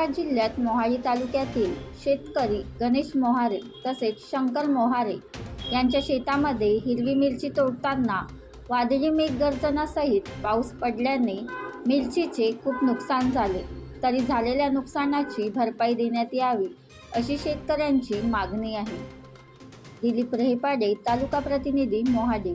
सातारा जिल्ह्यात मोहाडी तालुक्यातील शेतकरी गणेश मोहारे तसेच शंकर मोहारे यांच्या शेतामध्ये हिरवी मिरची तोडताना वादळी मेघगर्जनासहित पाऊस पडल्याने मिरचीचे खूप नुकसान झाले. तरी झालेल्या नुकसानाची भरपाई देण्यात यावी अशी शेतकऱ्यांची मागणी आहे. दिलीप रेहपाडे तालुका प्रतिनिधी मोहाडी.